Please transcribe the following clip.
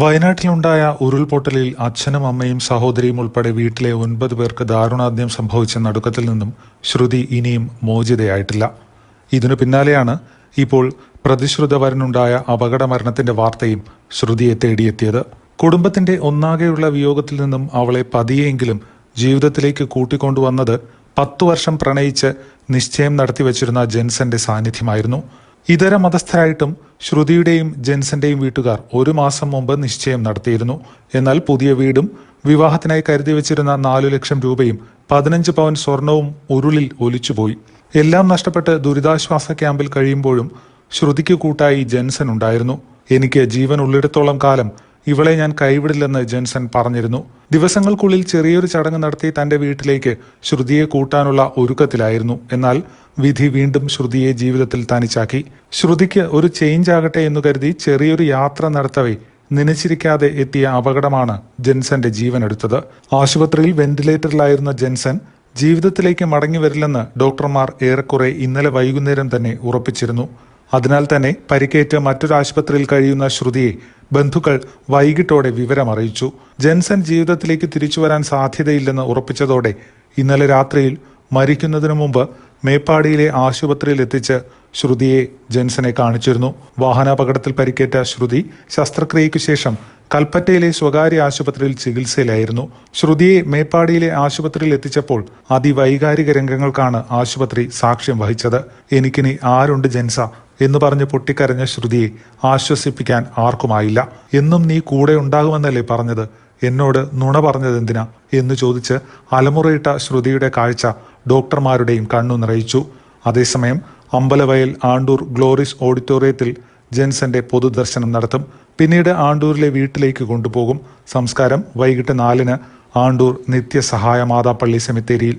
വയനാട്ടിലുണ്ടായ ഉരുൾപൊട്ടലിൽ അച്ഛനും അമ്മയും സഹോദരിയും ഉൾപ്പെടെ വീട്ടിലെ ഒൻപത് പേർക്ക് ദാരുണാന്ത്യം സംഭവിച്ച നടുക്കത്തിൽ നിന്നും ശ്രുതി ഇനിയും മോചിതയായിട്ടില്ല. ഇതിനു പിന്നാലെയാണ് ഇപ്പോൾ പ്രതിശ്രുതവരനുണ്ടായ അപകട മരണത്തിന്റെ വാർത്തയും ശ്രുതിയെ തേടിയെത്തിയത്. കുടുംബത്തിന്റെ ഒന്നാകെയുള്ള വിയോഗത്തിൽ നിന്നും അവളെ പതിയെങ്കിലും ജീവിതത്തിലേക്ക് കൂട്ടിക്കൊണ്ടുവന്നത് പത്തു വർഷം പ്രണയിച്ച് നിശ്ചയം നടത്തിവച്ചിരുന്ന ജെൻസന്റെ സാന്നിധ്യമായിരുന്നു. ഇതര മതസ്ഥരായിട്ടും ശ്രുതിയുടെയും ജെൻസന്റെയും വീട്ടുകാർ ഒരു മാസം മുമ്പ് നിശ്ചയം നടത്തിയിരുന്നു. എന്നാൽ പുതിയ വീടും വിവാഹത്തിനായി കരുതി വെച്ചിരുന്ന നാലു ലക്ഷം രൂപയും പതിനഞ്ച് പവൻ സ്വർണവും ഉരുളിൽ ഒലിച്ചുപോയി. എല്ലാം നഷ്ടപ്പെട്ട് ദുരിതാശ്വാസ ക്യാമ്പിൽ കഴിയുമ്പോഴും ശ്രുതിക്ക് കൂട്ടായി ജെൻസൻ ഉണ്ടായിരുന്നു. എനിക്ക് ജീവൻ ഉള്ളിടത്തോളം കാലം ഇവളെ ഞാൻ കൈവിടില്ലെന്ന് ജെൻസൺ പറഞ്ഞിരുന്നു. ദിവസങ്ങൾക്കുള്ളിൽ ചെറിയൊരു ചടങ്ങ് നടത്തി തന്റെ വീട്ടിലേക്ക് ശ്രുതിയെ കൂട്ടാനുള്ള ഒരുക്കത്തിലായിരുന്നു. എന്നാൽ വിധി വീണ്ടും ശ്രുതിയെ ജീവിതത്തിൽ തനിച്ചാക്കി. ശ്രുതിക്ക് ഒരു ചേഞ്ച് ആകട്ടെ എന്ന് കരുതി ചെറിയൊരു യാത്ര നടത്തവേ നനച്ചിരിക്കാതെ എത്തിയ അപകടമാണ് ജെൻസന്റെ ജീവൻ എടുത്തത് ആശുപത്രിയിൽ വെന്റിലേറ്ററിലായിരുന്ന ജെൻസൺ ജീവിതത്തിലേക്ക് മടങ്ങി വരില്ലെന്ന് ഡോക്ടർമാർ ഏറെക്കുറെ ഇന്നലെ വൈകുന്നേരം തന്നെ ഉറപ്പിച്ചിരുന്നു. അതിനാൽ തന്നെ പരിക്കേറ്റ് മറ്റൊരു ആശുപത്രിയിൽ കഴിയുന്ന ശ്രുതിയെ ബന്ധുക്കൾ വൈകിട്ടോടെ വിവരമറിയിച്ചു. ജെൻസൺ ജീവിതത്തിലേക്ക് തിരിച്ചു വരാൻ സാധ്യതയില്ലെന്ന് ഉറപ്പിച്ചതോടെ ഇന്നലെ രാത്രിയിൽ മരിക്കുന്നതിനു മുമ്പ് മേപ്പാടിയിലെ ആശുപത്രിയിൽ എത്തിച്ച് ശ്രുതിയെ ജെൻസനെ കാണിച്ചിരുന്നു. വാഹനാപകടത്തിൽ പരിക്കേറ്റ ശ്രുതി ശസ്ത്രക്രിയയ്ക്കു ശേഷം കൽപ്പറ്റയിലെ സ്വകാര്യ ആശുപത്രിയിൽ ചികിത്സയിലായിരുന്നു. ശ്രുതിയെ മേപ്പാടിയിലെ ആശുപത്രിയിൽ എത്തിച്ചപ്പോൾ അതിവൈകാരിക രംഗങ്ങൾക്കാണ് ആശുപത്രി സാക്ഷ്യം വഹിച്ചത്. എനിക്കിനി ആരുണ്ട് ജെൻസ എന്ന് പറഞ്ഞ് പൊട്ടിക്കരഞ്ഞ ശ്രുതിയെ ആശ്വസിപ്പിക്കാൻ ആർക്കുമായില്ല. എന്നും നീ കൂടെ ഉണ്ടാകുമെന്നല്ലേ പറഞ്ഞത്? എന്നോട് നുണ പറഞ്ഞത് എന്തിനാ എന്ന് ചോദിച്ച് അലമുറയിട്ട ശ്രുതിയുടെ കാഴ്ച ഡോക്ടർമാരുടെയും കണ്ണു നിറയിച്ചു. അതേസമയം അമ്പലവയൽ ആണ്ടൂർ ഗ്ലോറിസ് ഓഡിറ്റോറിയത്തിൽ ജെൻസന്റെ പൊതുദർശനം നടത്തും. പിന്നീട് ആണ്ടൂരിലെ വീട്ടിലേക്ക് കൊണ്ടുപോകും. സംസ്കാരം വൈകിട്ട് നാലിന് ആണ്ടൂർ നിത്യസഹായ മാതാപ്പള്ളി സെമിത്തേരിയിൽ.